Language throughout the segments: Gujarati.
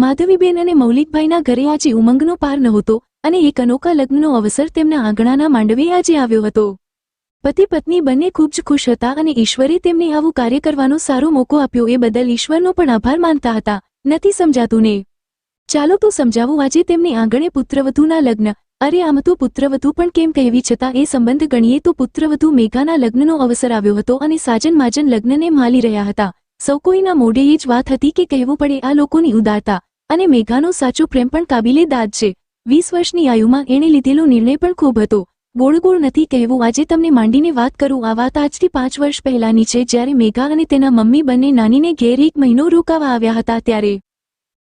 માધવીબેન અને મૌલિકભાઈના ઘરે આજે ઉમંગનો પાર નહોતો અને એક અનોખા લગ્નનો અવસર તેમના આંગણાના માંડવે આજે આવ્યો હતો. પતિ પત્ની બંને ખૂબ જ ખુશ હતા અને ઈશ્વરે તેમને આવું કાર્ય કરવાનો સારો મોકો આપ્યો એ બદલ ઈશ્વરનો પણ આભાર માનતા હતા. નથી સમજાતું ને ચાલો તો સમજાવું આજે તેમને આંગણે પુત્રવધુના લગ્ન. અરે આમ તો પુત્રવધુ પણ કેમ કહેવી છતાં એ સંબંધ ગણીએ તો પુત્રવધુ મેઘાના લગ્નનો અવસર આવ્યો હતો અને સાજન માજન લગ્નને માલી રહ્યા હતા. સૌ કોઈના મોઢે એ જ વાત હતી કે કહેવું પડે આ લોકોની ઉદારતા અને મેઘાનો સાચો પ્રેમ પણ કાબિલે દાદ છે. વીસ વર્ષની આયુમાં એણે લીધેલો નિર્ણય પણ ખૂબ હતો. ગોળ ગોળ નથી કહેવું, આજે તમને માંડીને વાત કરું. આ વાત આજથી પાંચ વર્ષ પહેલાની છે, જ્યારે મેઘા અને તેના મમ્મી બંને નાનીને ઘેર એક મહિનો રોકાવા આવ્યા હતા ત્યારે.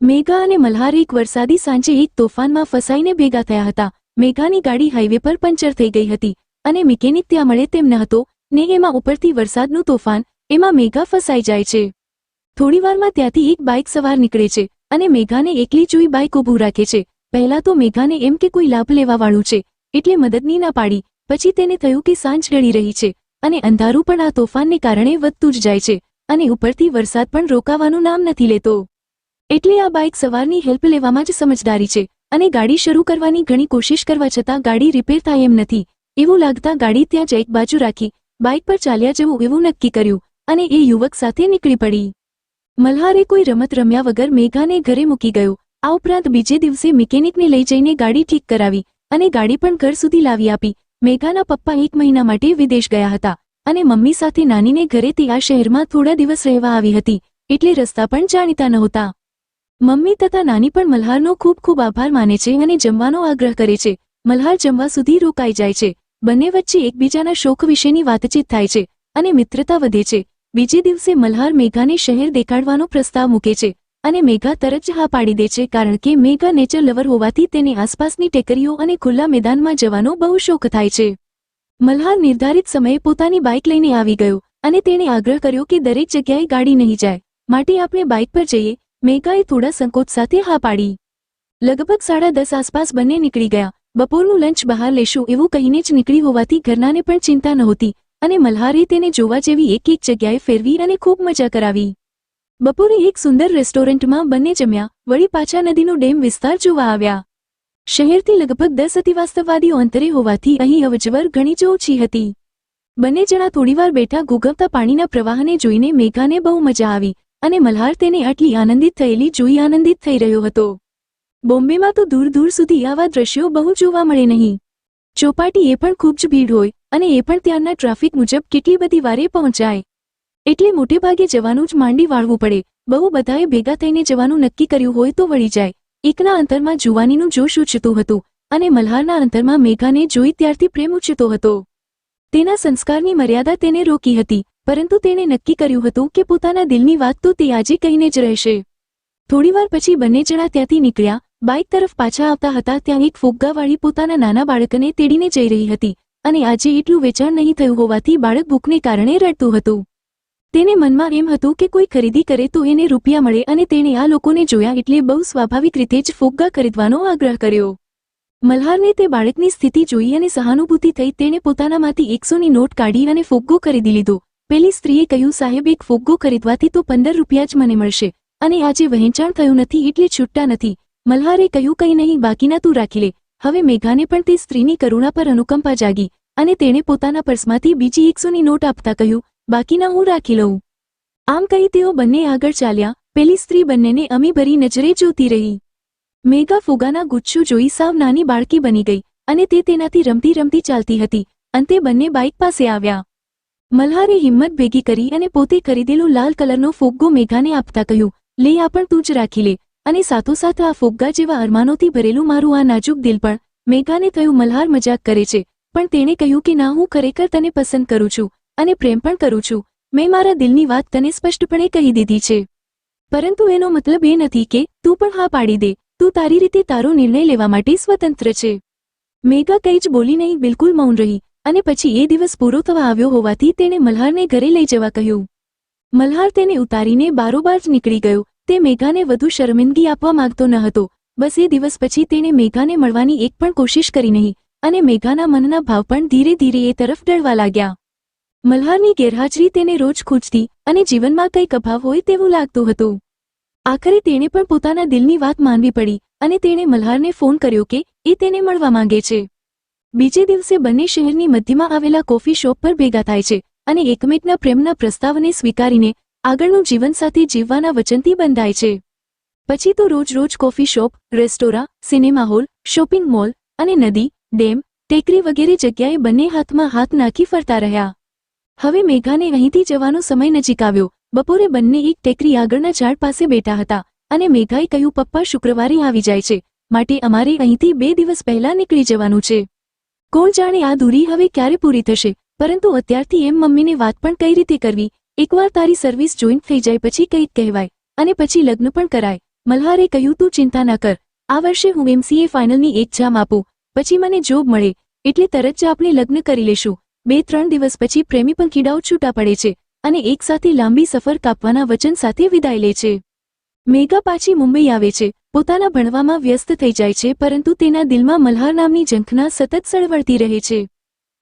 મેઘા અને મલ્હાર એક વરસાદી સાંજે એક તોફાનમાં ફસાઈને ભેગા થયા હતા. મેઘાની ગાડી હાઈવે પર પંચર થઈ ગઈ હતી અને મિકેનિક ત્યાં મળે તેમ ન હતો ને એમાં ઉપરથી વરસાદનું તોફાન એમાં મેઘા ફસાઈ જાય છે. થોડીવારમાં ત્યાંથી એક બાઇક સવાર નીકળે છે અને મેઘાને એકલી જોઈ બાઇક ઊભું રાખે છે. પહેલા તો મેઘાને એમ કે કોઈ લાભ લેવાવાળું છે, એટલે મદદની ના પાડી. પછી તેને થયું કે સાંજ ગળી રહી છે અને અંધારું પણ આ તોફાનને કારણે વધતું જ જાય છે અને ઉપરથી વરસાદ પણ રોકાવાનું નામ નથી લેતો. એટલે આ બાઇક સવારની હેલ્પ લેવામાં જ સમજદારી છે અને ગાડી શરૂ કરવાની ઘણી કોશિશ કરવા છતાં ગાડી રિપેર થાય એમ નથી. એવું લાગતા ગાડી ત્યાં જ એક બાજુ રાખી, બાઇક પર ચાલ્યા જવું એવું નક્કી કર્યું. અને એ યુવક સાથે નીકળી પડી. મલ્હારે કોઈ રમત રમ્યા વગર મેઘાને ઘરે મૂકી ગયો. આ ઉપરાંત બીજે દિવસે મિકેનિકને લઈ જઈને ગાડી ઠીક કરાવી અને ગાડી પણ ઘર સુધી લાવી આપી. મેઘાના પપ્પા એક મહિના માટે વિદેશ ગયા હતા અને મમ્મી સાથે નાનીને ઘરેથી આ શહેરમાં થોડા દિવસ રહેવા આવી હતી, એટલે રસ્તા પણ જાણીતા નહોતા. મમ્મી તથા નાની પણ મલ્હારનો ખૂબ ખૂબ આભાર માને છે અને જમવાનો આગ્રહ કરે છે. મલ્હાર જમવા સુધી રોકાઈ જાય છે. બંને વચ્ચે એકબીજાના શોખ વિશેની વાતચીત થાય છે અને મિત્રતા વધે છે. બીજે દિવસે મલ્હાર મેઘાને શહેર દેખાડવાનો પ્રસ્તાવ મૂકે છે અને મેઘા તરત જ હા પાડી દે છે કારણ કે મેઘા નેચર લવર હોવાથી તેને આસપાસની ટેકરીઓ અને ખુલ્લા મેદાનમાં જવાનો બહુ શોખ થાય છે. મલ્હાર નિર્ધારિત સમયે પોતાની બાઇક લઈને આવી ગયો અને તેણે આગ્રહ કર્યો કે દરેક જગ્યાએ ગાડી નહીં જાય. માટે આપણે બાઇક પર જઈએ. મેઘાએ થોડા સંકોચ સાથે હા પાડી. લગભગ સાડા દસ આસપાસ બંને નીકળી ગયા. બપોરનું લંચ બહાર લેશું એવું કહીને જ નીકળી હોવાથી ઘરનાને પણ ચિંતા નહોતી. અને મલ્હારે તેને જોવા જેવી એક એક જગ્યાએ ફેરવી અને ખૂબ મજા કરાવી. બપોરે એક સુંદર રેસ્ટોરન્ટમાં બંને જમ્યા, વળી પાછા નદીનો ડેમ વિસ્તાર જોવા આવ્યા. શહેરથી લગભગ દસ અતિવાસ્તવવાદીઓ અંતરે હોવાથી અહીં અવજવર ઘણી જ ઓછી હતી. બંને જણા થોડીવાર બેઠા ગુગવતા પાણીના પ્રવાહને જોઈને મેઘાને બહુ મજા આવી, અને મલ્હાર તેને આટલી આનંદિત થયેલી જોઈ આનંદિત થઈ રહ્યો હતો. બોમ્બેમાં તો દૂર દૂર સુધી આવા દ્રશ્યો બહુ જોવા મળે નહીં. ચોપાટી એ પણ ખૂબ જ ભીડ હોય અને એ પણ ત્યાંના ટ્રાફિક મુજબ કેટલી બધી વારે પહોંચાય. એટલે મોટે ભાગે જવાનું જ માંડી વાળવું પડે. બહુ બધાએ ભેગા થઈને જવાનું નક્કી કર્યું હોય તો વળી જાય. એકના અંતરમાં જુવાનીનું જોશ ઉછતું હતું અને મલ્હારના અંતરમાં મેઘાને જોઈ ત્યારથી પ્રેમ ઉછતો હતો. તેના સંસ્કારની મર્યાદા તેને રોકી હતી, પરંતુ તેણે નક્કી કર્યું હતું કે પોતાના દિલની વાત તો તે આજે કહીને જ રહેશે. થોડીવાર પછી બંને જણા ત્યાંથી નીકળ્યા. બાઇક તરફ પાછા આવતા હતા ત્યાં એક ફુગ્ગાવાળી પોતાના નાના બાળકને તેડીને જઈ રહી હતી. અને આજે એટલું વેચાણ નહીં થયું હોવાથી બાળક ભૂખને કારણે રડતું હતું. તેને મનમાં એમ હતું કે કોઈ ખરીદી કરે તો એને રૂપિયા મળે અને તેણે આ લોકોને જોયા એટલે બહુ સ્વાભાવિક રીતે જ ફુગ્ગા ખરીદવાનો આગ્રહ કર્યો. મલ્હારને તે બાળકની સ્થિતિ જોઈ અને સહાનુભૂતિ થઈ તેણે પોતાનામાંથી એકસોની નોટ કાઢી અને ફુગ્ગો ખરીદી લીધો. પેલી સ્ત્રીએ કહ્યું, સાહેબ, એક ફુગ્ગો ખરીદવાથી તો પંદર રૂપિયા જ મને મળશે અને આજે વહેંચાણ થયું નથી એટલે છૂટતા નથી. મલ્હારે કહ્યું, કંઈ નહીં, બાકીના તું રાખી લે. હવે મેઘાને પણ તે સ્ત્રીની કરુણા પર અનુકંપા જાગી અને તેણે પોતાના પર્સમાંથી બીજી એકસોની નોટ આપતા કહ્યું, બાકીના હું રાખી લઉં. આમ કહી તેઓ બંને આગળ ચાલ્યા, પેલી સ્ત્રી બંનેને અમી ભરી નજરે જોતી રહી. મેઘા ફુગાના ગુચ્છો જોઈ સાવ નાની બાળકી બની ગઈ અને તે તેનાથી રમતી રમતી ચાલતી હતી, અંતે બંને બાઇક પાસે આવ્યા. મલ્હારે હિંમત ભેગી કરી અને પોતે ખરીદેલો લાલ કલરનો ફુગ્ગો મેઘાને આપતા કહ્યું, લે આ પણ તું જ રાખી લે. અને સાથોસાથ આ ફુગ્ગા જેવા અરમાનોથી ભરેલું મારું આ નાજુક દિલ પણ મેઘાને કહ્યું મલ્હાર મજાક કરે છે. પણ તેણે કહ્યું કે ના, હું ખરેખર તને પસંદ કરું છું અને પ્રેમ પણ કરું છું. મેં મારા દિલની વાત તને સ્પષ્ટપણે કહી દીધી છે. પરંતુ એનો મતલબ એ નથી કે તું પણ હા પાડી દે. તું તારી રીતે તારો નિર્ણય લેવા માટે સ્વતંત્ર છે. મેઘા કંઈ જ બોલી નહીં, બિલકુલ મૌન રહી અને પછી એ દિવસ પૂરો થવા આવ્યો હોવાથી તેણે મલ્હારને ઘરે લઈ જવા કહ્યું. મલ્હાર તેને ઉતારીને બારોબાર જ નીકળી ગયો તે મેઘાને વધુ શરમિંદગી આપવા માંગતો ન હતો. બસ એ દિવસ પછી તેણે મેઘાને મળવાની એક પણ કોશિશ કરી નહીં અને મેઘાના મનના ભાવ પણ ધીરે ધીરે એ તરફ ડળવા લાગ્યા. મલ્હારની ગેરહાજરી તેને રોજ ખૂંચતી અને જીવનમાં કંઈક અભાવ હોય તેવું લાગતું હતું. આખરે તેણે પણ પોતાના દિલની વાત માનવી પડી અને તેણે મલ્હારને ફોન કર્યો કે એ તેને મળવા માંગે છે. બીજે દિવસે બંને શહેરની મધ્યમાં આવેલા કોફી શોપ પર ભેગા થાય છે અને એકમેકના પ્રેમના પ્રસ્તાવને સ્વીકારીને આગળનું જીવનસાથી જીવવાના વચનથી બંધાય છે. પછી તો રોજ રોજ coffee shop, restaurant, cinema hall, shopping mall અને નદી, ડેમ, ટેકરી વગેરે જગ્યાએ બંને હાથમાં હાથ નાખી ફરતા રહ્યા. હવે મેઘાને અહીંથી જવાનો સમય નજીક આવ્યો. બપોરે બંને એક ટેકરી આગળના ઝાડ પાસે બેઠા હતા અને મેઘાએ કહ્યું, પપ્પા, શુક્રવારે આવી જાય છે. માટે અમારે અહીંથી બે દિવસ પહેલા નીકળી જવાનું છે. કોણ જાણે આ દૂરી હવે ક્યારે પૂરી થશે. પરંતુ અત્યારથી એમ મમ્મીને વાત પણ કઈ રીતે કરવી? એકવાર તારી સર્વિસ જોઈન્ટ થઈ જાય પછી કંઈક કહેવાય, અને પછી લગ્ન પણ કરાય. મલ્હારે કહ્યું, તું ચિંતા ના કર. આ વર્ષે હું એમસીએ ફાઇનલની એક્ઝામ આપું. પછી મને જોબ મળે, એટલે તરત જ આપણે લગ્ન કરી લેશું. બે ત્રણ દિવસ પછી પ્રેમી પણ કીડાઓ છૂટા પડે છે, અને એકસાથે લાંબી સફર કાપવાના વચન સાથે વિદાય લે છે. મેઘા પાછી મુંબઈ આવે છે. પોતાના ભણવામાં વ્યસ્ત થઈ જાય છે, પરંતુ તેના દિલમાં મલ્હાર નામની ઝંખના સતત સળવળતી રહે છે.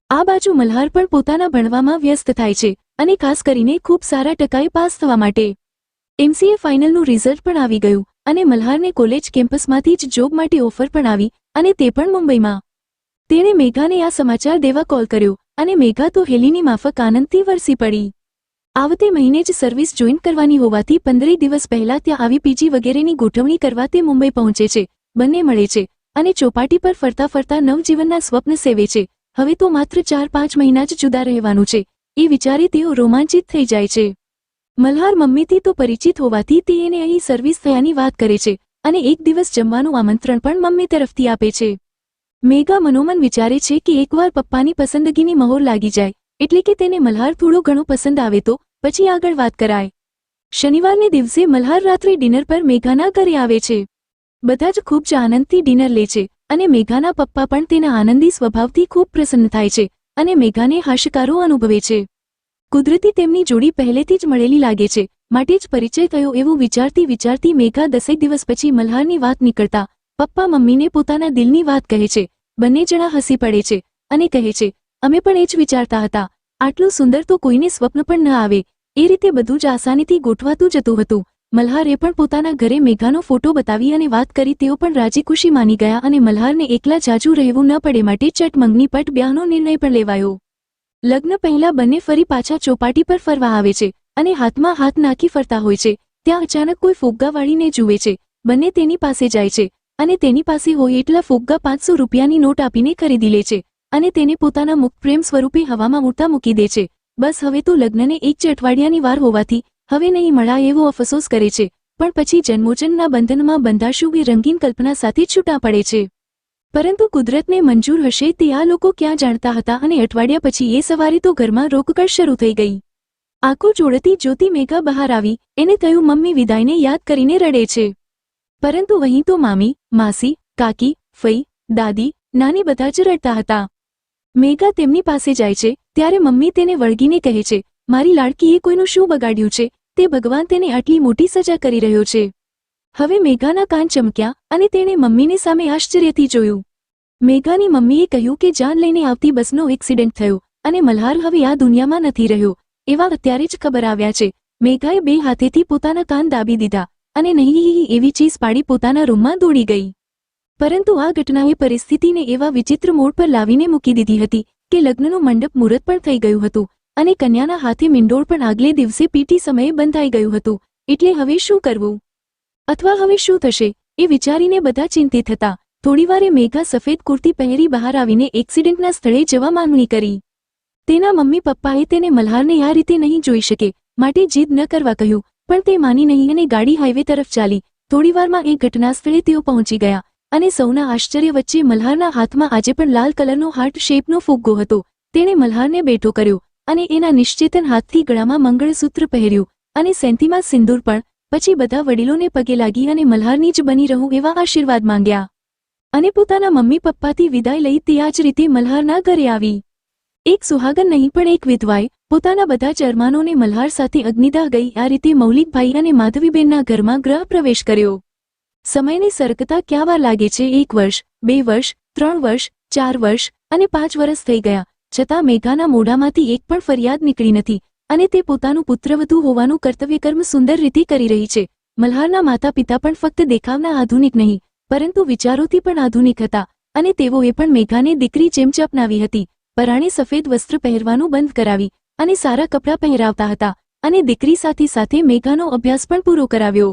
આ બાજુ મલ્હાર પણ પોતાના ભણવામાં વ્યસ્ત થાય છે. અને ખાસ કરીને ખૂબ સારા ટકાએ પાસ થવા માટે. એમસીએ ફાઇનલનું રિઝલ્ટ પણ આવી ગયું અને મલ્હારને કોલેજ કેમ્પસમાંથી જ જોબ માટે ઓફર પણ આવી અને તે પણ મુંબઈમાં. તેણે મેઘાને આ સમાચાર દેવા કોલ કર્યો અને મેઘા તો હેલીની માફક આનંદથી વરસી પડી. આવતે મહિને જ સર્વિસ જોઈન કરવાની હોવાથી પંદરેક દિવસ પહેલા ત્યાં આવી પીજી વગેરેની ગોઠવણી કરવા તે મુંબઈ પહોંચે છે, બંને મળે છે અને ચોપાટી પર ફરતા ફરતા નવજીવનના સ્વપ્ન સેવે છે. હવે તો માત્ર ચાર પાંચ મહિના જ જુદા રહેવાનું છે એ વિચારે તેઓ રોમાંચિત થઈ જાય છે. મલ્હાર મમ્મીથી તો પરિચિત હોવાથી તે એને અહીં સર્વિસ થયાની વાત કરે છે અને એક દિવસ જમવાનું આમંત્રણ પણ મમ્મી તરફથી આપે છે. મેઘા મનોમન વિચારે છે કે એકવાર પપ્પાની પસંદગીની મહોર લાગી જાય, એટલે કે તેને મલ્હાર થોડો ઘણો પસંદ આવે તો, પછી આગળ વાત કરાય. શનિવારને દિવસે મલ્હાર રાત્રે ડિનર પર મેઘાના ઘરે આવે છે. બધા જ ખૂબ જ આનંદથી ડિનર લે છે અને મેઘાના પપ્પા પણ તેના આનંદી સ્વભાવથી ખૂબ પ્રસન્ન થાય છે. અને મેઘાને હાશકારો અનુભવે છે. કુદરતી તેમની જોડી પહેલેથી જ મળેલી લાગે છે. માટે જ પરિચય થયો એવું વિચારતી વિચારતી મેઘા દસેક દિવસ પછી મલ્હારની વાત નીકળતા પપ્પા મમ્મીને પોતાના દિલની વાત કહે છે. બંને જણા હસી પડે છે અને કહે છે, અમે પણ એ જ વિચારતા હતા. આટલું સુંદર તો કોઈને સ્વપ્ન પણ ન આવે. એ રીતે બધું જ આસાનીથી ગોઠવાતું જતું હતું. મલ્હારે પણ પોતાના ઘરે મેઘાનો ફોટો બતાવી અને વાત કરી, તેઓ પણ રાજીખુશી માની ગયા અને મલ્હારને એકલા જાજુ રહેવું ન પડે માટે ચટ મંગની પટ બ્યાહનો નિર્ણય પણ લેવાયો. લગ્ન પહેલા બંને ફરી પાછા ચોપાટી પર ફરવા આવે છે અને હાથમાં હાથ નાખી ફરતા હોય છે. ત્યાં અચાનક કોઈ ફુગ્ગાવાળીને જુએ છે. બંને તેની પાસે જાય છે અને તેની પાસે હોય એટલા ફુગ્ગા પાંચસો રૂપિયાની નોટ આપીને ખરીદી લે છે અને તેને પોતાના મુખ પ્રેમ સ્વરૂપે હવામાં ઉડતા મૂકી દે છે. બસ હવે તો લગ્નને એક જ અઠવાડિયાની વાર હોવાથી હવે નહીં મળાય એવો અફસોસ કરે છે. પણ પછી જન્મોજનના બંધનમાં બંધાશું એ રંગીન કલ્પના સાથે છૂટા પડે છે. પરંતુ કુદરતને મંજૂર હશે તે આ લોકો ક્યાં જાણતા હતા અને અઠવાડિયા પછી એ સવારે તો ઘરમાં રોકકળ શરૂ થઈ ગઈ. આંખો જોડતી જ્યોતિ મેઘા બહાર આવી, એને થયું મમ્મી વિદાયને યાદ કરીને રડે છે. પરંતુ અહીં તો મામી, માસી, કાકી, ફઈ, દાદી, નાની બધા જ રડતા હતા. મેઘા તેમની પાસે જાય છે, ત્યારે મમ્મી તેને વળગીને કહે છે, મારી લાડકીએ કોઈનું શું બગાડ્યું છે? તે ભગવાન તેને આટલી મોટી સજા કરી રહ્યો છે. હવે મેઘાના કાન ચમક્યા અને તેણે મમ્મીને સામે આશ્ચર્યથી જોયું. મેઘાની મમ્મીએ કહ્યું કે જાન લઈને આવતી બસનો એક્સિડન્ટ થયો અને મલ્હાર હવે આ દુનિયામાં નથી રહ્યો, એવા અત્યારે જ ખબર આવ્યા છે. મેઘાએ બે હાથેથી પોતાના કાન દાબી દીધા અને નહીં એવી ચીજ પાડી પોતાના રૂમમાં દોડી ગઈ. પરંતુ આ ઘટનાએ પરિસ્થિતિને એવા વિચિત્ર મોડ પર લાવીને મૂકી દીધી હતી કે લગ્નનું મંડપ મુહૂર્ત પણ થઈ ગયું હતું અને કન્યાના હાથે મિંડોળ પણ આગલે દિવસે પીટી સમયે બંધાઈ ગયું હતું. એટલે હવે શું કરવું? અથવા હવે શું થશે? એ વિચારીને બધા ચિંતિત હતા. થોડીવારે મેઘા સફેદ કુર્તી પહેરી બહાર આવીને એક્સિડન્ટના સ્થળે જવા માંગણી કરી. તેના મમ્મી પપ્પાએ તેને મલ્હારને આ રીતે નહીં જોઈ શકે, માટે જીદ ન કરવા કહ્યું, પણ તે માની નહીં અને ગાડી હાઈવે તરફ ચાલી. થોડીવારમાં એ ઘટના સ્થળે તેઓ પહોંચી ગયા અને સૌના આશ્ચર્ય વચ્ચે મલ્હારના હાથમાં આજે પણ લાલ કલરનો હાર્ટ શેપનો ફુગ્ગો હતો. તેણે મલ્હારને બેઠો કર્યો અને એના નિશ્ચેતન હાથથી ગળામાં મંગળસૂત્ર પહેર્યું અને સેન્તીમાં સિંદૂર પણ, પછી બધા વડીલોને પગે લાગી અને મલ્હારની જ બની રહું એવા આશીર્વાદ માંગ્યા. અને પોતાના મમ્મી પપ્પાથી વિદાય લઈ તે આ જ રીતે મલ્હારના ઘરે આવી. એક સુહાગન નહીં પણ એક વિધવાએ પોતાના બધા ચરમાનોને મલ્હાર સાથે અગ્નિદા ગઈ આ રીતે મૌલિકભાઈ અને માધવીબેનના ઘરમાં ગ્રહ પ્રવેશ કર્યો. સમયની સરકતા ક્યાં વાર લાગે છે? એક વર્ષ, બે વર્ષ, ત્રણ વર્ષ, ચાર વર્ષ અને પાંચ વર્ષ થઈ ગયા. છતાં મેઘાના મોઢામાંથી એક પણ ફરિયાદ નીકળી નથી અને તે પોતાનું પુત્રવધુ હોવાનું કર્તવ્યકર્મ સુંદર રીતે કરી રહી છે. મલ્હારના માતા પિતા પણ ફક્ત દેખાવના આધુનિક નહીં, પરંતુ વિચારોથી પણ આધુનિક હતા અને તેઓએ પણ મેઘાને દીકરી જેમ જ અપનાવી હતી. પરાણે સફેદ વસ્ત્ર પહેરવાનું બંધ કરાવી અને સારા કપડાં પહેરાવતા હતા અને દીકરી સાથે સાથે મેઘાનો અભ્યાસ પણ પૂરો કરાવ્યો.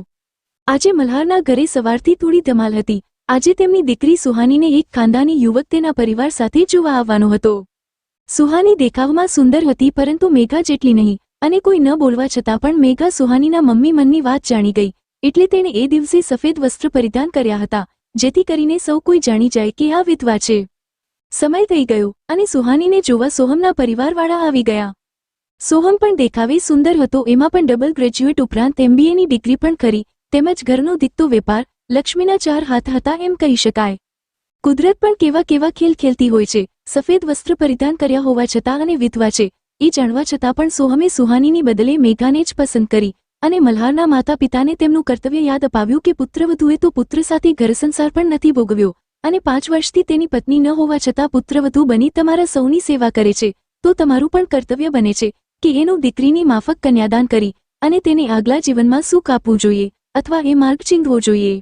આજે મલ્હારના ઘરે સવારથી થોડી ધમાલ હતી. આજે તેમની દીકરી સુહાનીને એક ખાનદાની યુવક તેના પરિવાર સાથે જોવા આવવાનો હતો. સુહાની દેખાવમાં સુંદર હતી પરંતુ મેઘા જેટલી નહીં, અને કોઈ ન બોલવા છતાં પણ મેઘા સુહાનીના મમ્મી મનની વાત જાણી ગઈ. એટલે તેણે એ દિવસે સફેદ વસ્ત્ર પરિધાન કર્યા હતા, જેથી કરીને સૌ કોઈ જાણી જાય કે આ વિધવા છે. સમય થઈ ગયો, અને સુહાનીને જોવા સોહમના પરિવારવાળા આવી ગયા. સોહમ પણ દેખાવે સુંદર હતો, એમાં પણ ડબલ ગ્રેજ્યુએટ ઉપરાંત એમબીએની ડિગ્રી પણ કરી તેમજ ઘરનો દીકતો વેપાર, લક્ષ્મીના ચાર હાથ હતા એમ કહી શકાય. કુદરત પણ કેવા કેવા ખેલ ખેલતી હોય છે સફેદ વસ્ત્ર પરિધાન કર્યા હોવા છતાં અને વિધવા છે. એ જાણવા છતાં પણ સોહમે સુહાનીની બદલે મેઘાને જ પસંદ કરી અને મલ્હારના માતા પિતાને તેમનું કર્તવ્ય યાદ અપાવ્યું કે પુત્રવધુએ તો પુત્ર સાથે ઘરસંસાર પણ નથી ભોગવ્યો અને પાંચ વર્ષથી તેની પત્ની ન હોવા છતાં પુત્રવધુ બની તમારા સૌની સેવા કરે છે. તો તમારું પણ કર્તવ્ય બને છે કે એનું દીકરીની માફક કન્યાદાન કરી અને તેને આગલા જીવનમાં સુખ આપવું જોઈએ અથવા એ માર્ગ ચીંધવો જોઈએ.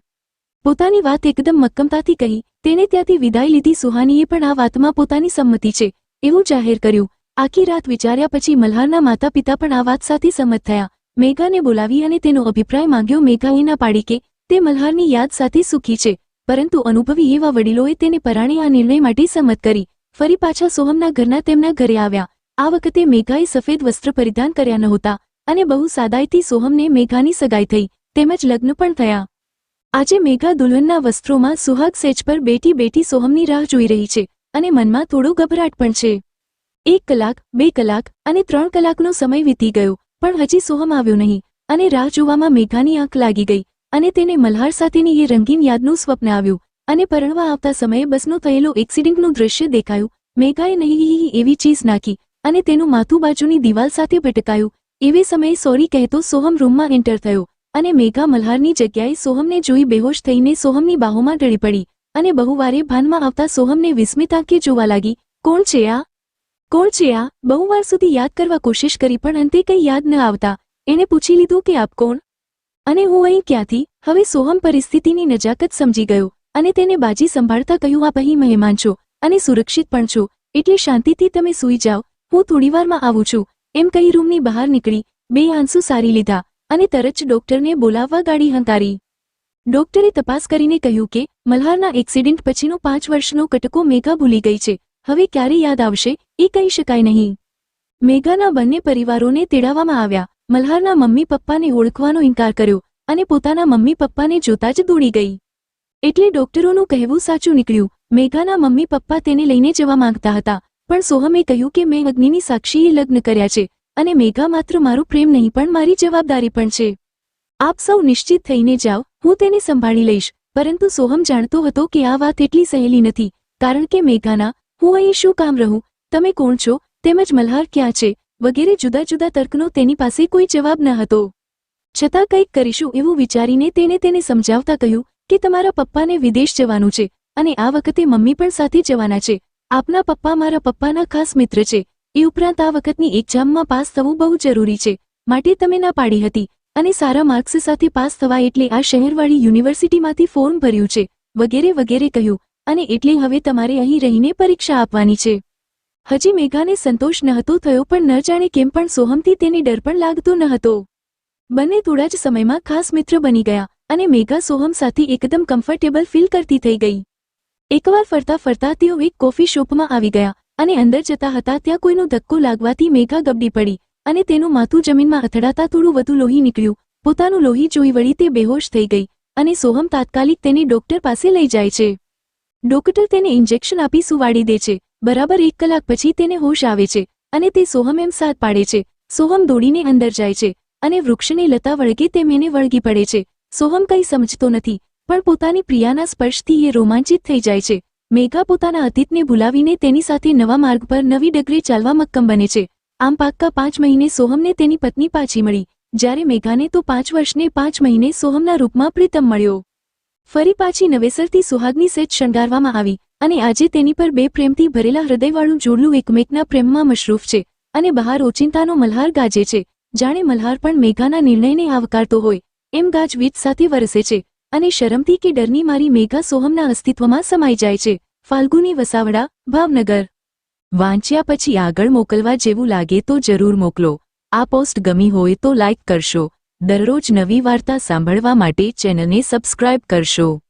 પોતાની વાત એકદમ મક્કમતાથી કહી તેણે ત્યાંથી વિદાય લીધી સુહાનીએ પણ આ વાતમાં પોતાની સંમતિ છે, એવું જાહેર કર્યું. આખી રાત વિચાર્યા પછી મલ્હારના માતા પિતા પણ આ વાત સાથે સંમત થયા. મેઘાને બોલાવી અને તેનો અભિપ્રાય માંગ્યો, મેઘા એ ના પાડી કે તે મલ્હારની યાદ સાથે સુખી છે, પરંતુ અનુભવી એવા વડીલોએ તેને પરાણે આ નિર્ણય માટે સંમત કરી. ફરી પાછા સોહમના ઘરના તેમના ઘરે આવ્યા. આ વખતે મેઘાએ સફેદ વસ્ત્ર પરિધાન કર્યા નહોતા અને બહુ સાદાઈથી સોહમને મેઘાની સગાઈ થઈ. તેમજ લગ્ન પણ થયા. આજે મેઘા દુલ્હનના વસ્ત્રોમાં સુહાગ સેજ પર બેટી બેટી સોહમની રાહ જોઈ રહી છે અને મનમાં થોડો ગભરાટ પણ છે. એક કલાક, બે કલાક અને ત્રણ કલાકનો સમય વીતી ગયો, પણ હજી સોહમ આવ્યો નહીં અને રાહ જોવામાં મેઘાની આંખ લાગી ગઈ અને તેને મલ્હાર સાથેની એ રંગીન યાદનું સ્વપ્ન આવ્યું અને પરણવા આવતા સમયે બસનો થયેલો એક્સિડન્ટનું દ્રશ્ય દેખાયું. મેઘાએ નહીં એવી ચીઝ નાખી અને તેનું માથું બાજુની દિવાલ સાથે ભટકાયું. એવે સમયે સોરી કહેતો સોહમ રૂમમાં એન્ટર થયો. અને મેઘા મલ્હારની જગ્યાએ સોહમને જોઈ બેહોશ થઈને સોહમની બાહોમાં ઢળી પડી અને બહુવારે ભાનમાં આવતા સોહમને વિસ્મિત આંખે જોવા લાગી, કોણ છે આ? કોણ છે આ? બહુવાર સુધી યાદ કરવા કોશિશ કરી પણ અંતે કંઈ યાદ ન આવતા. એણે પૂછી લીધું કે આપ કોણ? અને હું અહીં ક્યાંથી હવે સોહમ પરિસ્થિતિની નજાકત સમજી ગયો અને તેને બાજી સંભાળતા કહ્યું, આપ અહીં મહેમાન છો અને સુરક્ષિત પણ છો, એટલે શાંતિથી તમે સૂઈ જાઓ. હું થોડીવારમાં આવું છું. એમ કહી રૂમની બહાર નીકળી બે આંસુ સારી લીધા અને તરત જ ડોક્ટરને બોલાવવા ગાડી હંકારી. ડોક્ટરે તપાસ કરીને કહ્યું કે, મલ્હારના એક્સિડન્ટ પછીનો પાંચ વર્ષનો કટકો મેઘા ભૂલી ગઈ છે. હવે ક્યારે યાદ આવશે, એ કહી શકાય નહીં. મેઘાના બંને પરિવારોને તેડાવવામાં આવ્યા. મલ્હારના મમ્મી પપ્પાને ઓળખવાનો ઇનકાર કર્યો અને પોતાના મમ્મી પપ્પાને જોતા જ દોડી ગઈ. એટલે ડોક્ટરોનું કહેવું સાચું નીકળ્યું. મેઘાના મમ્મી પપ્પા તેને લઈને જવા માંગતા હતા, પણ સોહમે કહ્યું કે મેં અગ્નિની સાક્ષીએ લગ્ન કર્યા છે. અને મેઘા માત્ર મારું પ્રેમ નહીં, પણ મારી જવાબદારી પણ છે. આપ સૌ નિશ્ચિત થઈને જાઓ, હું તેને સંભાળી લઈશ. પરંતુ સોહમ જાણતો હતો કે આ વાત એટલી સહેલી નથી, કારણ કે મેઘાના, હું અહીં શું કામ રહું? તમે કોણ છો? તેમજ મલ્હાર ક્યાં છે? વગેરે જુદા જુદા તર્કનો તેની પાસે કોઈ જવાબ ન હતો. છતાં કંઈક કરીશું એવું વિચારીને તેને તેને સમજાવતા કહ્યું કે તમારા પપ્પાને વિદેશ જવાનું છે, અને આ વખતે મમ્મી પણ સાથે જવાના છે. આપના પપ્પા મારા પપ્પાના ખાસ મિત્ર છે. એ ઉપરાંત આ વખતની એક્ઝામમાં પાસ થવું બહુ જરૂરી છે. માટે તમે ના પાડી હતી અને સારા માર્ક્સ સાથે પાસ થવા એટલે આ શહેરવાળી યુનિવર્સિટીમાંથી ફોર્મ ભર્યું છે, વગેરે વગેરે કહ્યું, અને એટલે હવે તમારે અહીં રહીને પરીક્ષા આપવાની છે. હજી મેઘાને સંતોષ નહોતો થયો પણ ન જાણે કેમ પણ સોહમથી તેને ડર પણ લાગતો ન હતો બંને થોડા જ સમયમાં ખાસ મિત્ર બની ગયા, અને મેઘા સોહમ સાથે એકદમ કમ્ફર્ટેબલ ફીલ કરતી થઈ ગઈ. એકવાર ફરતા ફરતા તેઓ એક કોફી શોપમાં આવી ગયા અને અંદર જતા હતા ત્યાં કોઈનો ધક્કો લાગવાથી મેઘા ગબડી પડી અને તેનું માથું જમીનમાં અથડાતા થોડું વધુ લોહી નીકળ્યું. પોતાનું લોહી જોઈ વળી તે બેહોશ થઈ ગઈ અને સોહમ તાત્કાલિક તેને ડોક્ટર પાસે લઈ જાય છે. ડોક્ટર તેને ઇન્જેક્શન આપી સુવાડી દે છે. બરાબર એક કલાક પછી તેને હોશ આવે છે અને તે સોહમ એમ સાથ પાડે છે. સોહમ દોડીને અંદર જાય છે અને વૃક્ષને લતા વળગે તેમ એને વળગી પડે છે. સોહમ કંઈ સમજતો નથી પણ પોતાની પ્રિયાના સ્પર્શથી એ રોમાંચિત થઈ જાય છે. મેઘા પોતાના અતીતને ભૂલાવીને તેની સાથે નવા માર્ગ પર નવી ડગરે ચાલવા મક્કમ બને છે. આમ પાક્કા પાંચ મહિને સોહમને તેની પત્ની પાછી મળી, જ્યારે મેઘાને તો પાંચ વર્ષને પાંચ મહિને સોહમના રૂપમાં પ્રીતમ મળ્યો. ફરી પાછી નવેસરથી સુહાગની સેજ શણગારવામાં આવી અને આજે તેની પર બે પ્રેમથી ભરેલા હૃદયવાળું જોડલું એકમેકના પ્રેમમાં મશરૂફ છે અને બહાર ઓચિંતાનો મલ્હાર ગાજે છે. જાણે મલ્હાર પણ મેઘાના નિર્ણયને આવકારતો હોય, એમ ગાજવીજ સાથે વરસે છે. અને શરમથી કે ડરની મારી મેઘા સોહમના અસ્તિત્વમાં સમાઈ જાય છે. ફાલ્ગુની વસાવડા, ભાવનગર. વાંચ્યા પછી આગળ મોકલવા જેવું લાગે તો જરૂર મોકલો. આ પોસ્ટ ગમી હોય તો લાઇક કરશો. દરરોજ નવી વાર્તા સાંભળવા માટે ચેનલને સબસ્ક્રાઇબ કરશો.